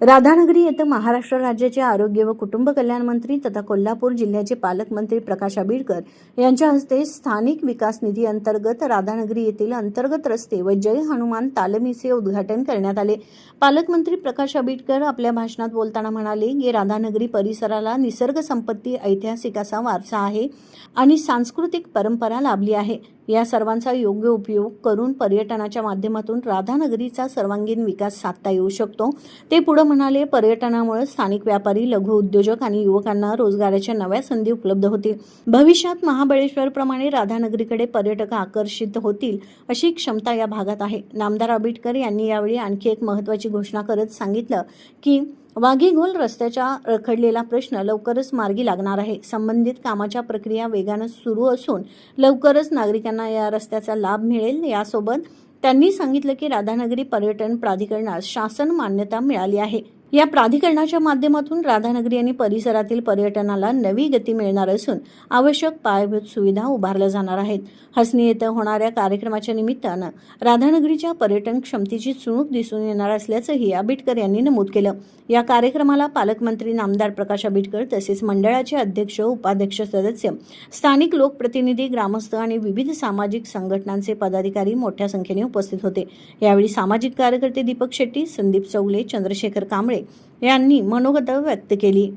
राधानगरी येथे महाराष्ट्र राज्याचे आरोग्य व कुटुंब कल्याण मंत्री तथा कोल्हापूर जिल्ह्याचे पालकमंत्री प्रकाश आंबेडकर यांच्या हस्ते स्थानिक विकास निधी अंतर्गत राधानगरी येथील अंतर्गत रस्ते व जय हनुमान तालमीचे उद्घाटन करण्यात आले. पालकमंत्री प्रकाश आंबेडकर आपल्या भाषणात बोलताना म्हणाले की राधानगरी परिसराला निसर्ग संपत्ती ऐतिहासिक असा वारसा आहे आणि सांस्कृतिक परंपरा लाभली आहे. या सर्वांचा योग्य उपयोग करून पर्यटनाच्या माध्यमातून राधानगरीचा सर्वांगीण विकास साधता येऊ शकतो. ते पुढे म्हणाले पर्यटनामुळे स्थानिक व्यापारी लघु उद्योजक आणि युवकांना रोजगाराच्या नव्या संधी उपलब्ध होतील. भविष्यात महाबळेश्वरप्रमाणे राधानगरीकडे पर्यटक आकर्षित होतील अशी क्षमता या भागात आहे. नामदार आंबेडकर यांनी यावेळी आणखी एक महत्त्वाची घोषणा करत सांगितलं की वाघीघोल रस्त्याचा रखडलेला प्रश्न लवकरच मार्गी लागणार आहे. संबंधित कामाच्या प्रक्रिया वेगानं सुरू असून लवकरच नागरिकांना या रस्त्याचा लाभ मिळेल. यासोबत त्यांनी सांगितलं की राधानगरी पर्यटन प्राधिकरणास शासन मान्यता मिळाली आहे. या प्राधिकरणाच्या माध्यमातून राधानगरी आणि परिसरातील पर्यटनाला नवी गती मिळणार असून आवश्यक पायाभूत सुविधा उभारल्या जाणार आहेत. हसनी येथे होणाऱ्या कार्यक्रमाच्या निमित्तानं राधानगरीच्या पर्यटन क्षमतेची चुणूक दिसून येणार असल्याचंही आबिटकर यांनी नमूद केलं. या कार्यक्रमाला पालकमंत्री नामदार प्रकाश आंबेडकर तसेच मंडळाचे अध्यक्ष उपाध्यक्ष सदस्य स्थानिक लोकप्रतिनिधी ग्रामस्थ आणि विविध सामाजिक संघटनांचे पदाधिकारी मोठ्या संख्येने उपस्थित होते. यावेळी सामाजिक कार्यकर्ते दीपक शेट्टी संदीप चौगले चंद्रशेखर कांबळे कांबळे यांनी मनोगत व्यक्त केली